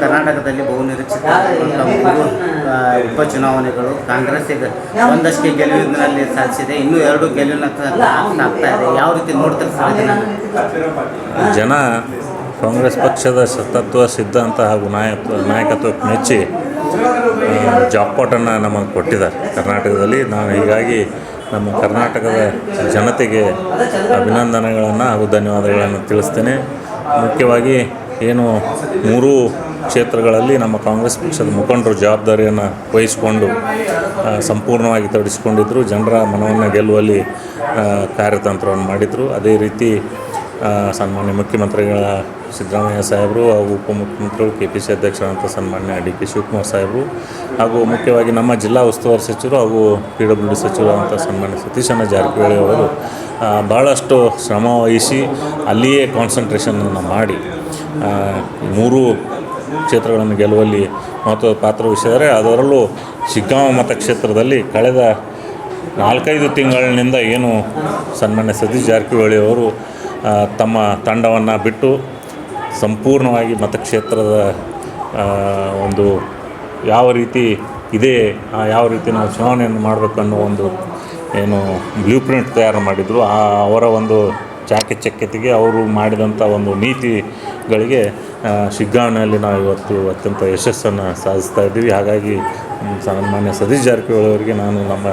ಕರ್ನಾಟಕದಲ್ಲಿ ಬಹುನಿರೀಕ್ಷಿತ ಮೂರು ಉಪಚುನಾವಣೆಗಳು ಕಾಂಗ್ರೆಸ್ ಈಗ ಒಂದಷ್ಟು ಗೆಲುವಿನಲ್ಲಿ ಸಾಧಿಸಿದೆ. ಇನ್ನೂ ಎರಡು ಗೆಲುವಿನ ಆಗ್ತಾ ಇದೆ. ಯಾವ ರೀತಿ ನೋಡ್ತಾರೆ ಸಾಧ್ಯ? ಜನ ಕಾಂಗ್ರೆಸ್ ಪಕ್ಷದ ಸತತ್ವ ತತ್ವ ಸಿದ್ಧಾಂತ ಹಾಗೂ ನಾಯಕತ್ವ ನಾಯಕತ್ವಕ್ಕೆ ಮೆಚ್ಚಿ ಜಾಕ್ಪಾಟನ್ನು ನಮಗೆ ಕೊಟ್ಟಿದ್ದಾರೆ. ಕರ್ನಾಟಕದಲ್ಲಿ ನಾನು ಹೀಗಾಗಿ ನಮ್ಮ ಕರ್ನಾಟಕದ ಜನತೆಗೆ ಅಭಿನಂದನೆಗಳನ್ನು ಹಾಗೂ ಧನ್ಯವಾದಗಳನ್ನು ತಿಳಿಸ್ತೇನೆ. ಮುಖ್ಯವಾಗಿ ಏನು ಮೂರು ಕ್ಷೇತ್ರಗಳಲ್ಲಿ ನಮ್ಮ ಕಾಂಗ್ರೆಸ್ ಪಕ್ಷದ ಮುಖಂಡರು ಜವಾಬ್ದಾರಿಯನ್ನು ವಹಿಸಿಕೊಂಡು ಸಂಪೂರ್ಣವಾಗಿ ತೊಡಗಿಸಿಕೊಂಡಿದ್ದರು ಜನರ ಮನವನ್ನು ಗೆಲ್ಲುವಲ್ಲಿ ಕಾರ್ಯತಂತ್ರವನ್ನು ಮಾಡಿದರು. ಅದೇ ರೀತಿ ಸನ್ಮಾನ್ಯ ಮುಖ್ಯಮಂತ್ರಿಗಳ ಸಿದ್ದರಾಮಯ್ಯ ಸಾಹೇಬರು ಹಾಗೂ ಉಪಮುಖ್ಯಮಂತ್ರಿಗಳು ಕೆ ಪಿ ಸಿ ಅಧ್ಯಕ್ಷರಾದಂಥ ಸನ್ಮಾನ್ಯ ಡಿ ಕೆ ಶಿವಕುಮಾರ್ ಸಾಹೇಬರು ಹಾಗೂ ಮುಖ್ಯವಾಗಿ ನಮ್ಮ ಜಿಲ್ಲಾ ಉಸ್ತುವಾರಿ ಸಚಿವರು ಹಾಗೂ ಪಿ ಡಬ್ಲ್ಯೂ ಡಿ ಅಂತ ಸನ್ಮಾನ್ಯ ಸತೀಶಣ್ಣ ಜಾರಕಿಹೊಳಿ ಅವರು ಭಾಳಷ್ಟು ಶ್ರಮ ವಹಿಸಿ ಅಲ್ಲಿಯೇ ಕಾನ್ಸಂಟ್ರೇಷನನ್ನು ಮಾಡಿ ಮೂರು ಕ್ಷೇತ್ರಗಳನ್ನು ಗೆಲ್ಲುವಲ್ಲಿ ಮಹತ್ವದ ಪಾತ್ರ ವಹಿಸಿದರೆ ಅದರಲ್ಲೂ ಶಿಗ್ಗಾಂವ ಮತಕ್ಷೇತ್ರದಲ್ಲಿ ಕಳೆದ ನಾಲ್ಕೈದು ತಿಂಗಳಿನಿಂದ ಏನು ಸನ್ಮಾನ್ಯ ಸತೀಶ್ ಜಾರಕಿಹೊಳಿ ಅವರು ತಮ್ಮ ತಂಡವನ್ನು ಬಿಟ್ಟು ಸಂಪೂರ್ಣವಾಗಿ ಮತಕ್ಷೇತ್ರದ ಒಂದು ಯಾವ ರೀತಿ ಇದೆ ಯಾವ ರೀತಿ ನಾವು ಚುನಾವಣೆಯನ್ನು ಮಾಡಬೇಕು ಅನ್ನೋ ಒಂದು ಏನು ಬ್ಲೂ ಪ್ರಿಂಟ್ ತಯಾರು ಮಾಡಿದರು. ಆ, ಅವರ ಒಂದು ಚಾಕಚಕ್ಯತೆಗೆ ಅವರು ಮಾಡಿದಂಥ ಒಂದು ನೀತಿಗಳಿಗೆ ಆ, ನಾವು ಇವತ್ತು ಅತ್ಯಂತ ಯಶಸ್ಸನ್ನು ಸಾಧಿಸ್ತಾ ಇದ್ದೀವಿ. ಹಾಗಾಗಿ ಸನ್ಮಾನ್ಯ ಸತೀಶ್ ಜಾರಕಿಹೊಳಿ ಅವರಿಗೆ ನಾನು ನಮ್ಮ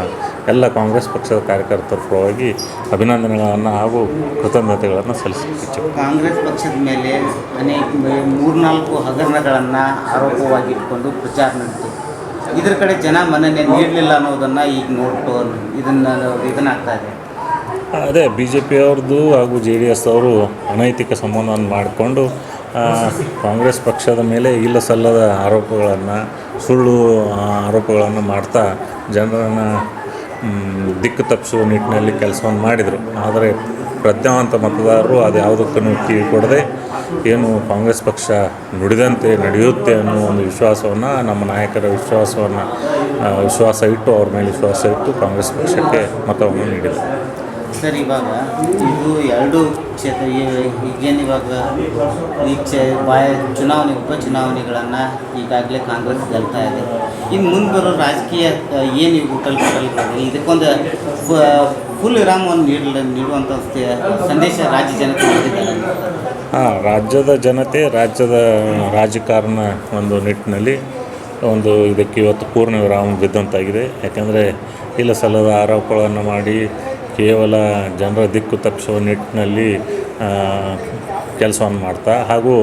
ಎಲ್ಲ ಕಾಂಗ್ರೆಸ್ ಪಕ್ಷದ ಕಾರ್ಯಕರ್ತರ ಪರವಾಗಿ ಅಭಿನಂದನೆಗಳನ್ನು ಹಾಗೂ ಕೃತಜ್ಞತೆಗಳನ್ನು ಸಲ್ಲಿಸಿದ್ದೀವಿ ಕಾಂಗ್ರೆಸ್ ಪಕ್ಷದ ಮೇಲೆ ಅನೇಕ ಮೂರ್ನಾಲ್ಕು ಹಗರಣಗಳನ್ನು ಆರೋಪವಾಗಿ ಇಟ್ಕೊಂಡು ಪ್ರಚಾರ ನಡೆಯಿತು ಇದರ ಕಡೆ ಜನ ಮನ್ನಣೆ ನೀಡಲಿಲ್ಲ ಅನ್ನೋದನ್ನು ಈಗ ನೋಡ್ಕೊಂಡು ಇದನ್ನು ಇದನ್ನಾಗ್ತಾ ಇದೆ. ಅದೇ ಬಿ ಜೆ ಪಿಯವ್ರದ್ದು ಹಾಗೂ ಜೆ ಡಿ ಎಸ್ ಅವರು ಅನೈತಿಕ ಸಂಬಂಧವನ್ನು ಮಾಡಿಕೊಂಡು ಕಾಂಗ್ರೆಸ್ ಪಕ್ಷದ ಮೇಲೆ ಇಲ್ಲ ಸಲ್ಲದ ಆರೋಪಗಳನ್ನು, ಸುಳ್ಳು ಆರೋಪಗಳನ್ನು ಮಾಡ್ತಾ ಜನರನ್ನು ದಿಕ್ಕು ತಪ್ಪಿಸುವ ನಿಟ್ಟಿನಲ್ಲಿ ಕೆಲಸವನ್ನು ಮಾಡಿದರು. ಆದರೆ ಪ್ರಜ್ಞಾವಂತ ಮತದಾರರು ಅದು ಯಾವುದಕ್ಕೂ ಕಿವಿ ಕೊಡದೆ ಏನು ಕಾಂಗ್ರೆಸ್ ಪಕ್ಷ ನುಡಿದಂತೆ ನಡೆಯುತ್ತೆ ಅನ್ನೋ ಒಂದು ವಿಶ್ವಾಸವನ್ನು, ನಮ್ಮ ನಾಯಕರ ವಿಶ್ವಾಸವನ್ನು ವಿಶ್ವಾಸ ಇಟ್ಟು ಅವ್ರ ಮೇಲೆ ವಿಶ್ವಾಸ ಇಟ್ಟು ಕಾಂಗ್ರೆಸ್ ಪಕ್ಷಕ್ಕೆ ಮತವನ್ನು ನೀಡಿದರು. ಸರ್, ಇವಾಗ ಇದು ಎರಡು ಕ್ಷೇತ್ರ ಈಗೇನು ಇವಾಗ ಈ ಕ್ಷೇ, ಬಾಯ ಚುನಾವಣೆ ಉಪಚುನಾವಣೆಗಳನ್ನು ಈಗಾಗಲೇ ಕಾಂಗ್ರೆಸ್ ಗೆಲ್ತಾ ಇದೆ. ಇನ್ನು ಮುಂದೆ ಬರೋ ರಾಜಕೀಯ ಏನು ಇವು ಟಲ್ ಇದಕ್ಕೊಂದು ಫುಲ್ ವಿರಾಮವನ್ನು ನೀಡಲ ನೀಡುವಂಥ ಸಂದೇಶ ರಾಜ್ಯ ಜನತೆ ನೀಡಿದ್ದಾರೆ. ಹಾಂ, ರಾಜ್ಯದ ಜನತೆ, ರಾಜ್ಯದ ರಾಜಕಾರಣ ಒಂದು ನಿಟ್ಟಿನಲ್ಲಿ ಒಂದು ಇದಕ್ಕೆ ಇವತ್ತು ಪೂರ್ಣ ವಿರಾಮ ಬಿದ್ದಂತಾಗಿದೆ. ಯಾಕೆಂದರೆ ಇಲ್ಲ ಸಲ್ಲದ ಆರೋಪಗಳನ್ನು ಮಾಡಿ ಕೇವಲ ಜನರ ದಿಕ್ಕು ತಪ್ಪಿಸುವ ನಿಟ್ಟಿನಲ್ಲಿ ಕೆಲಸವನ್ನು ಮಾಡ್ತಾ, ಹಾಗೂ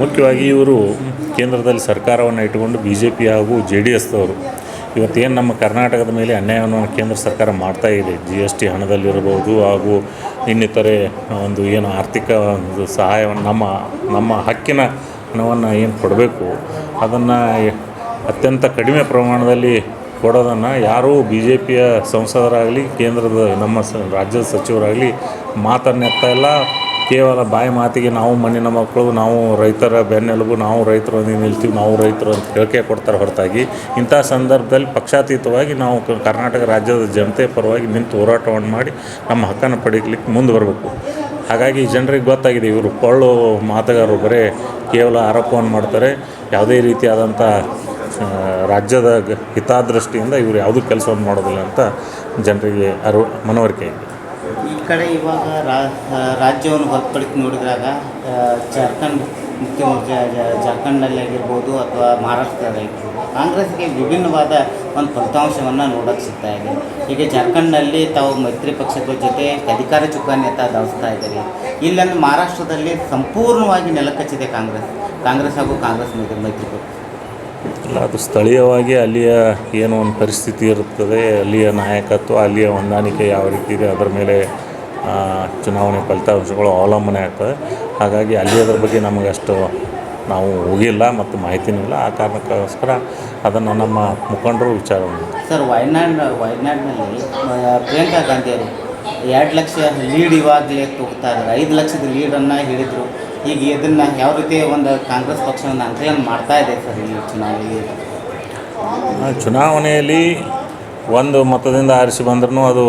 ಮುಖ್ಯವಾಗಿ ಇವರು ಕೇಂದ್ರದಲ್ಲಿ ಸರ್ಕಾರವನ್ನು ಇಟ್ಟುಕೊಂಡು ಬಿ ಜೆ ಪಿ ಹಾಗೂ ಜೆ ಡಿ ಎಸ್ದವರು ಇವತ್ತೇನು ನಮ್ಮ ಕರ್ನಾಟಕದ ಮೇಲೆ ಅನ್ಯಾಯವನ್ನು ಕೇಂದ್ರ ಸರ್ಕಾರ ಮಾಡ್ತಾ ಇದೆ. ಜಿ ಎಸ್ ಟಿ ಹಣದಲ್ಲಿರ್ಬೋದು ಹಾಗೂ ಇನ್ನಿತರೆ ಒಂದು ಏನು ಆರ್ಥಿಕ ಒಂದು ಸಹಾಯವನ್ನು, ನಮ್ಮ ನಮ್ಮ ಹಕ್ಕಿನ ಹಣವನ್ನು ಏನು ಕೊಡಬೇಕು, ಅದನ್ನು ಅತ್ಯಂತ ಕಡಿಮೆ ಪ್ರಮಾಣದಲ್ಲಿ ಕೊಡೋದನ್ನು ಯಾರೂ ಬಿ ಜೆ ಪಿಯ ಸಂಸದರಾಗಲಿ, ಕೇಂದ್ರದ ನಮ್ಮ ಸ, ರಾಜ್ಯದ ಸಚಿವರಾಗಲಿ ಮಾತನ್ನೆತ್ತಾ ಇಲ್ಲ. ಕೇವಲ ಬಾಯಿ ಮಾತಿಗೆ ನಾವು ಮಣ್ಣಿನ ಮಕ್ಕಳು, ನಾವು ರೈತರ ಬೆನ್ನೆಲುಬು, ನಾವು ರೈತರು ನಿಲ್ತೀವಿ, ನಾವು ರೈತರು ಅಂತ ಹೇಳಿಕೆ ಕೊಡ್ತಾರೆ ಹೊರತಾಗಿ. ಇಂಥ ಸಂದರ್ಭದಲ್ಲಿ ಪಕ್ಷಾತೀತವಾಗಿ ನಾವು ಕರ್ನಾಟಕ ರಾಜ್ಯದ ಜನತೆ ಪರವಾಗಿ ನಿಂತು ಹೋರಾಟವನ್ನು ಮಾಡಿ ನಮ್ಮ ಹಕ್ಕನ್ನು ಪಡೀಲಿಕ್ಕೆ ಮುಂದೆ ಬರಬೇಕು ಹಾಗಾಗಿ ಜನರಿಗೆ ಗೊತ್ತಾಗಿದೆ ಇವರು ಕೊಳ್ಳು ಮಾತುಗಾರರು ಬರೀ ಕೇವಲ ಆರೋಪವನ್ನು ಮಾಡ್ತಾರೆ. ಯಾವುದೇ ರೀತಿಯಾದಂಥ ರಾಜ್ಯದ ಹಿತಾದೃಷ್ಟಿಯಿಂದ ಇವರು ಯಾವುದೂ ಕೆಲಸವನ್ನು ಮಾಡೋದಿಲ್ಲ ಅಂತ ಜನರಿಗೆ ಅರಿವು ಮನವರಿಕೆ ಇದೆ. ಈ ಕಡೆ ಇವಾಗ ರಾಜ್ಯವನ್ನು ಹೊರತುಪಡಿಸಿ ನೋಡಿದಾಗ ಜಾರ್ಖಂಡ್ ಮುಖ್ಯಮಂತ್ರಿ ಜಾರ್ಖಂಡಲ್ಲಿ ಆಗಿರ್ಬೋದು ಅಥವಾ ಮಹಾರಾಷ್ಟ್ರದಾಗಿರ್ಬೋದು ಕಾಂಗ್ರೆಸ್ಗೆ ವಿಭಿನ್ನವಾದ ಒಂದು ಫಲಿತಾಂಶವನ್ನು ನೋಡೋಕ್ಕೆ ಸಿಗ್ತಾ ಇದೆ. ಈಗ ಜಾರ್ಖಂಡ್ನಲ್ಲಿ ತಾವು ಮೈತ್ರಿ ಪಕ್ಷಗಳ ಜೊತೆ ಅಧಿಕಾರ ಚುಕ್ಕಾಣಿ ಅಂತ ಧಾವಿಸ್ತಾ ಇದ್ದಾರೆ. ಇಲ್ಲಂದ್ರೆ ಮಹಾರಾಷ್ಟ್ರದಲ್ಲಿ ಸಂಪೂರ್ಣವಾಗಿ ನೆಲಕಚ್ಚಿದೆ ಕಾಂಗ್ರೆಸ್ ಕಾಂಗ್ರೆಸ್ ಹಾಗೂ ಕಾಂಗ್ರೆಸ್ ಮೈತ್ರಿ ಮೈತ್ರಿಕೂಟ ಅದು ಸ್ಥಳೀಯವಾಗಿ ಅಲ್ಲಿಯ ಏನು ಒಂದು ಪರಿಸ್ಥಿತಿ ಇರುತ್ತದೆ, ಅಲ್ಲಿಯ ನಾಯಕತ್ವ, ಅಲ್ಲಿಯ ಹೊಂದಾಣಿಕೆ ಯಾವ ರೀತಿ ಇದೆ, ಅದರ ಮೇಲೆ ಚುನಾವಣೆ ಫಲಿತಾಂಶಗಳು ಅವಲಂಬನೆ ಆಗ್ತದೆ. ಹಾಗಾಗಿ ಅಲ್ಲಿ ಅದರ ಬಗ್ಗೆ ನಮಗಷ್ಟು ನಾವು ಹೋಗಿಲ್ಲ ಮತ್ತು ಮಾಹಿತಿನೂ ಇಲ್ಲ. ಆ ಕಾರಣಕ್ಕೋಸ್ಕರ ಅದನ್ನು ನಮ್ಮ ಮುಖಂಡರು ವಿಚಾರ ಸರ್, ವಯನಾಡ್, ವಯನಾಡಿನಲ್ಲಿ ಪ್ರಿಯಾಂಕಾ ಗಾಂಧಿಯವರು ಎರಡು ಲಕ್ಷ ಲೀಡ್ ಇವಾಗಲೇ ತಗೋತಾ ಇದ್ದಾರೆ. ಐದು ಲಕ್ಷದ ಲೀಡನ್ನು ಹಿಡಿದ್ರು. ಈಗ ಇದನ್ನು ಯಾವ ರೀತಿ ಒಂದು ಕಾಂಗ್ರೆಸ್ ಪಕ್ಷ ಅಂತ ಮಾಡ್ತಾ ಇದೆ ಸರ್ ಈ ಚುನಾವಣೆಗೆ? ಚುನಾವಣೆಯಲ್ಲಿ ಒಂದು ಮತದಿಂದ ಆರಿಸಿ ಬಂದ್ರೂ ಅದು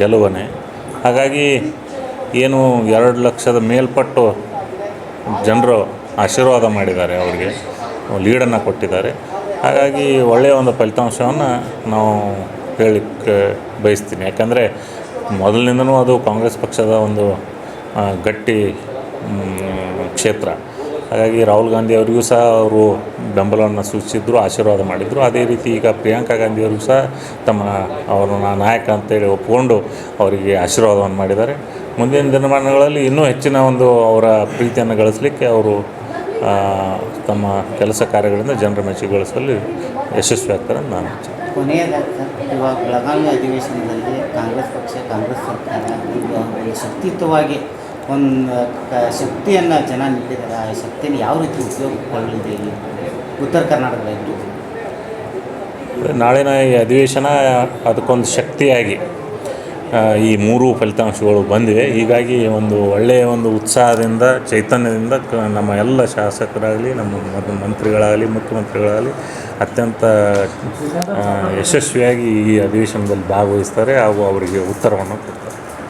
ಗೆಲುವನೆ ಹಾಗಾಗಿ ಏನು ಎರಡು ಲಕ್ಷದ ಮೇಲ್ಪಟ್ಟು ಜನರು ಆಶೀರ್ವಾದ ಮಾಡಿದ್ದಾರೆ ಅವರಿಗೆ, ಲೀಡನ್ನು ಕೊಟ್ಟಿದ್ದಾರೆ. ಹಾಗಾಗಿ ಒಳ್ಳೆಯ ಒಂದು ಫಲಿತಾಂಶವನ್ನು ನಾವು ಹೇಳಲಿಕ್ಕೆ ಬಯಸ್ತೀನಿ. ಯಾಕಂದರೆ ಮೊದಲಿನಿಂದನೂ ಅದು ಕಾಂಗ್ರೆಸ್ ಪಕ್ಷದ ಒಂದು ಗಟ್ಟಿ ಕ್ಷೇತ್ರ. ಹಾಗಾಗಿ ರಾಹುಲ್ ಗಾಂಧಿ ಅವರಿಗೂ ಸಹ ಅವರು ಬೆಂಬಲವನ್ನು ಸೂಚಿಸಿದ್ರು, ಆಶೀರ್ವಾದ ಮಾಡಿದರು. ಅದೇ ರೀತಿ ಈಗ ಪ್ರಿಯಾಂಕಾ ಗಾಂಧಿಯವರು ಸಹ ತಮ್ಮ ಅವರನ್ನ ನಾಯಕ ಅಂತೇಳಿ ಒಪ್ಪಿಕೊಂಡು ಅವರಿಗೆ ಆಶೀರ್ವಾದವನ್ನು ಮಾಡಿದ್ದಾರೆ. ಮುಂದಿನ ದಿನಮಾನಗಳಲ್ಲಿ ಇನ್ನೂ ಹೆಚ್ಚಿನ ಒಂದು ಅವರ ಪ್ರೀತಿಯನ್ನು ಗಳಿಸಲಿಕ್ಕೆ ಅವರು ತಮ್ಮ ಕೆಲಸ ಕಾರ್ಯಗಳಿಂದ ಜನರ ಮೆಚ್ಚುಗೆ ಗಳಿಸುವಲ್ಲಿ ಯಶಸ್ವಿ ಆಗ್ತಾರೆ ನಾನು ಕೊನೆಯದಾಗಿ ಇವಾಗ ಬೆಳಗಾವಿ ಅಧಿವೇಶನದಲ್ಲಿ ಕಾಂಗ್ರೆಸ್ ಪಕ್ಷ, ಕಾಂಗ್ರೆಸ್ ಸರ್ಕಾರ ಶಕ್ತಿಯುತವಾಗಿ ಒಂದು ಕ ಶಕ್ತಿಯನ್ನು ಜನ ನೀಡಿದ್ದಾರೆ. ಆ ಶಕ್ತಿಯನ್ನು ಯಾವ ರೀತಿ ಉಪಯೋಗಕೊಳ್ಳಿದೆ ಇಲ್ಲಿ? ಉತ್ತರ ಕರ್ನಾಟಕದಲ್ಲಿ ನಾಳಿನ ಈ ಅಧಿವೇಶನ ಅದಕ್ಕೊಂದು ಶಕ್ತಿಯಾಗಿ ಈ ಮೂರು ಫಲಿತಾಂಶಗಳು ಬಂದಿವೆ. ಹೀಗಾಗಿ ಒಂದು ಒಳ್ಳೆಯ ಒಂದು ಉತ್ಸಾಹದಿಂದ, ಚೈತನ್ಯದಿಂದ ನಮ್ಮ ಎಲ್ಲ ಶಾಸಕರಾಗಲಿ, ನಮ್ಮ ಮಂತ್ರಿಗಳಾಗಲಿ, ಮುಖ್ಯಮಂತ್ರಿಗಳಾಗಲಿ ಅತ್ಯಂತ ಯಶಸ್ವಿಯಾಗಿ ಈ ಅಧಿವೇಶನದಲ್ಲಿ ಭಾಗವಹಿಸ್ತಾರೆ ಹಾಗೂ ಅವರಿಗೆ ಉತ್ತರವನ್ನು ಕೊಡ್ತಾರೆ.